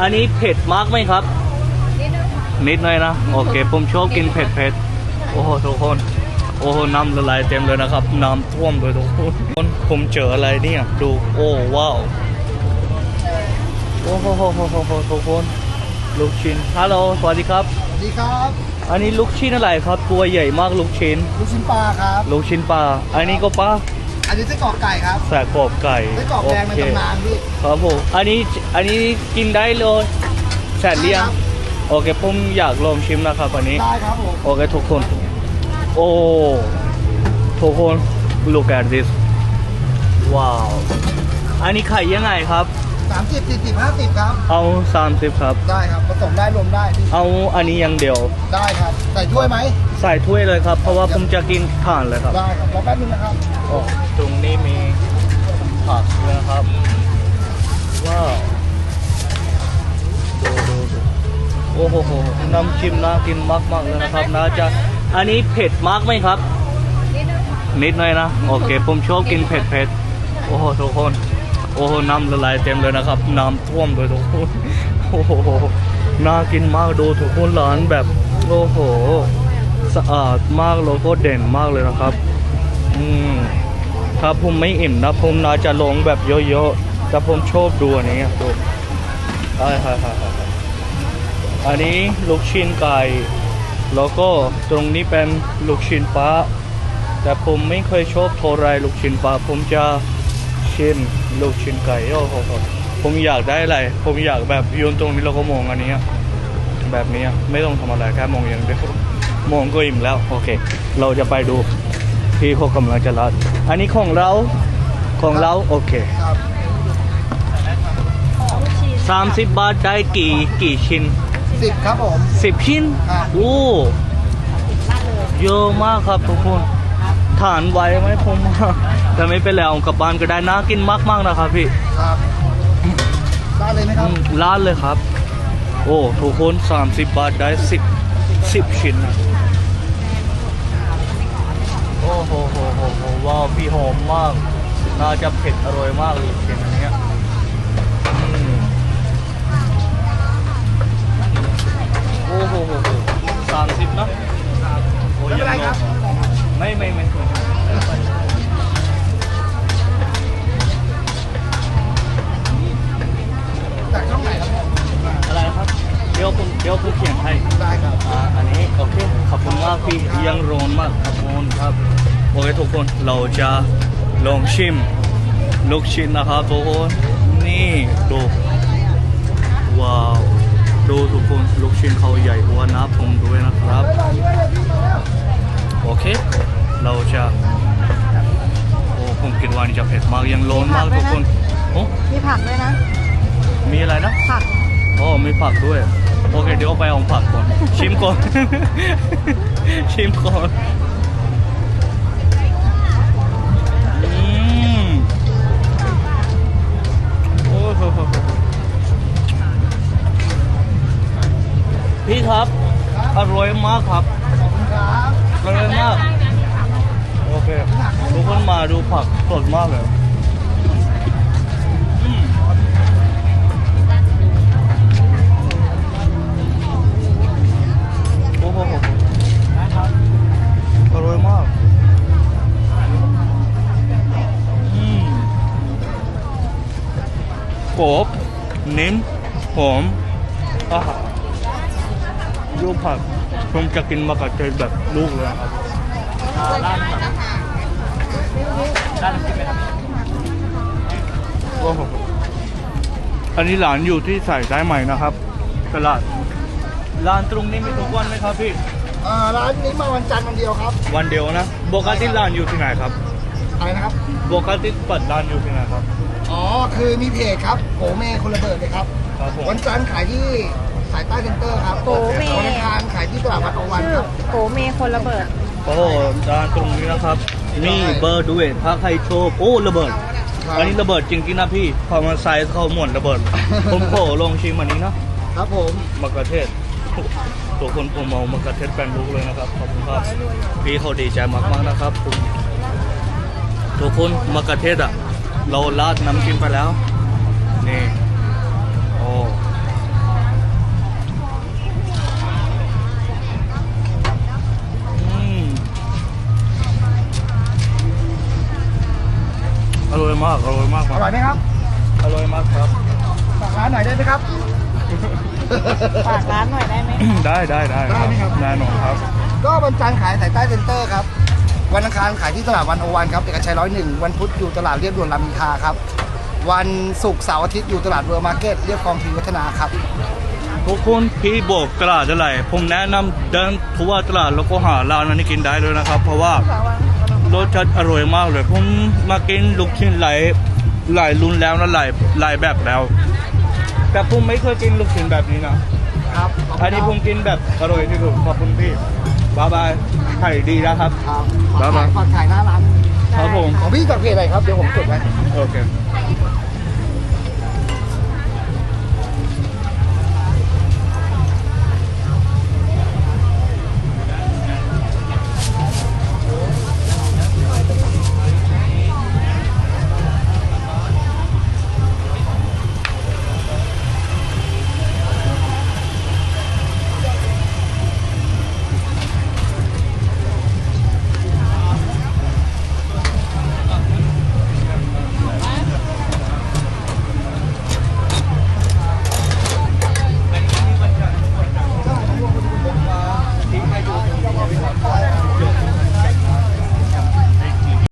อันนี้เผ็ดมากไหมครับ นิดหน่อยนะ โอเค ผมชอบกินเผ็ดเผ็ดโอ้โหทุกคน โอ้โหน้ำละลายเต็มเลยนะครับ น้ำท่วมเลยทุกคนผมเจออะไรเนี่ย ดู โอ้ว้าว โอ้โหโหโหโหโหทุกคน ลูกชิ้น ฮัลโหล สวัสดีครับ สวัสดีครับ อันนี้ลูกชิ้นอะไรครับ ตัวใหญ่มากลูกชิ้น ลูกชิ้นปลาครับ ลูกชิ้นปลา อันนี้ก็ปลา อันนี้ไส้กรอกไก่ครับแสกกรอบไก่ไส้กรอกแดงในโเคตำนานพี่ ครับผมอันนี้อันนี้กินได้เลยแสนเรียงได้ครับ โอเคผมอยากลองชิมนะครับอันนี้ ได้ครับผม โอเคทุกคน โอ้ทุกคน look at this ว้าว อันนี้ไข่ยังไงครับ สามสิบสี่สิบห้าสิบครับ เอา30ครับ ได้ครับผสมได้รวมได้พี่เอาอันนี้อย่างเดียว ได้ครับ ใส่ถ้วยไหม ใส่ถ้วยเลยครับ เพราะว่าผมจะกินถ่านเลยครับได้ครับรอแป๊บนึงนะครับ โอ้ตรงนี้มีผักด้วยนะครับ ว้าว ดูดูดูโอ้โหโหน้ำจิ้มน่ากินมากๆเลยนะครับน่าจะ อันนี้เผ็ดมากไหมครับ นิดหน่อยนะ โอเค ผมชอบกินเผ็ดเผ็ดโอ้โหทุกคน โอ้โหน้ำละลายเต็มเลยนะครับ น้ำท่วมเลยทุกคนโอ้โหน่ากินมากดูทุกคนร้านแบบโอ้โหสะอาดมากแล้วก็เด่นมากเลยนะครับ อืมถ้าผมไม่อิ่มนะผมน่าจะลงแบบเยอะๆแต่ผมชอบดูอันนี้อะดูใช่ใช่ใช่อันนี้ลูกชิ้นไก่แล้วก็ตรงนี้เป็นลูกชิ้นปลาแต่ผมไม่เคยชอบเท่าไรลูกชิ้นปลาผมจะ ชินลูกชิ้นไก่โอ้โหผมอยากได้อะไร ผมอยากแบบยืนตรงนี้แล้วก็มองอันนี้อะแบบนี้อะไม่ต้องทำอะไรแค่มองอย่างเดียวมองก็อิ่มแล้วโอเค เราจะไปดูพี่เขากำลังจะรัดอันนี้ของเราของเราโอเคครับ30บาทได้กี่กี่ชิ้นสิบครับผม10ชิ้นครับโอ้เยอะมากครับทุกคน ทานไหวไหมผมว่าแต่ไม่เป็นไรเอากลับบ้านก็ได้น่ากินมากๆนะครับพี่ครับได้เลยไหมครับอืมร้านเลยครับ โอ้ทุกคน30 บาทได้10 10ชิ้นนะโอ้โหโหโหโหว้าวพี่หอมมาก น่าจะเผ็ดอร่อยมากเลยชิ้น ขอบคุณมากพี่ยังร้อนมากครับคุณครับโอเคทุกคนเราจะลองชิมลูกชิ้นนะครับทุกคนนี่ดูว้าวดูทุกคนลูกชิ้นเขาใหญ่กว่าน้าผมด้วยนะครับ โอเค เราจะโอ้ผมคิดว่านี่จะเผ็ดมากยังร้อนมากทุกคนโอ้มีผักด้วยนะ มีอะไรนะผักโอ้มีผักด้วย โอเคเดี๋ยวไปเอาผักก่อน ชิมก่อน ชิมก่อนอืมโอ้โหพี่ครับ อร่อยมากครับขอบคุณครับอร่อยมาก โอเค ทุกคนมาดูผักสดมากเลย กรอบนิ่มหอมอาหารดูผักผมจะกินมะเขือเทศแบบลูกเลยนะครับด้านแบบด้านกินไหมครับโอ้โหอันนี้หลานอยู่ที่ใส่ได้ใหม่นะครับตลาดร้านตรงนี้มีทุกวันไหมครับพี่อ่าร้านนี้มาวันจันทร์วันเดียวครับ วันเดียวนะปกติร้านอยู่ที่ไหนครับ อะไรนะครับปกติเปิดร้านอยู่ที่ไหนครับ อ๋อ คือมีเพจครับโกเมคนระเบิดเลยครับ ครับผม วันจันทร์ขายที่สายใต้เซ็นเตอร์ครับโกเม วันอังคารขายที่ตลาดวัดโอวันชื่อครับ โกเมคนระเบิด โอ้ร้านตรงนี้นะครับมีเบอร์ด้วยถ้าใครโชว์โอ้ระเบิด ครับ อันนี้ระเบิดจริงๆนะพี่ พอมาไซส์เขาหมดระเบิด ผมขอลองชิมอันนี้นะครับผม มะเขือเทศ ตัวคนผมเมามะเขือเทศแปลงลูกเลยนะครับ ขอบคุณครับ พี่เขาดีใจมากๆนะครับผม ทุกคนมากระเทศอะ เราลาดน้ำกินไปแล้ว นี่โอร่อยมาก อร่อยมาก อร่อยไหมครับ อร่อยมากครับฝากร้านหน่อยได้ไหมครับ ฝากร้านหน่อยได้ไหม ได้ได้ได้ได้ไหมครับ แน่นอนครับ ก็บรรจันขายสายใต้เซ็นเตอร์ครับ วันอังคารขายที่ตลาดวันโอวันครับเอกชัยร้อยหนึ่งวันพุธอยู่ตลาดเรียบด่วนรามอินทราครับ วันศุกร์เสาร์อาทิตย์อยู่ตลาดเวอร์มาร์เก็ตเรียบคลองพีวัฒนาครับทุกคนพี่บอกตลาดอะไรผมแนะนำเดินทั่วตลาดแล้วก็หาร้านนั้นกินได้เลยนะครับ เพราะว่ารสชาติอร่อยมากเลยผมมากินลูกชิ้นหลายหลายรุ่นแล้วนะหลายหลายแบบแล้ว แต่ผมไม่เคยกินลูกชิ้นแบบนี้นะครับอันนี้ผมกินแบบอร่อยที่สุดขอบคุณพี่ บายบายไข่ดีนะครับ ครับบ๊ายบาย ฝากขายหน้าร้านครับผม ของพี่กับเพจอะไรครับ เดี๋ยวผมจดไว้ โอเค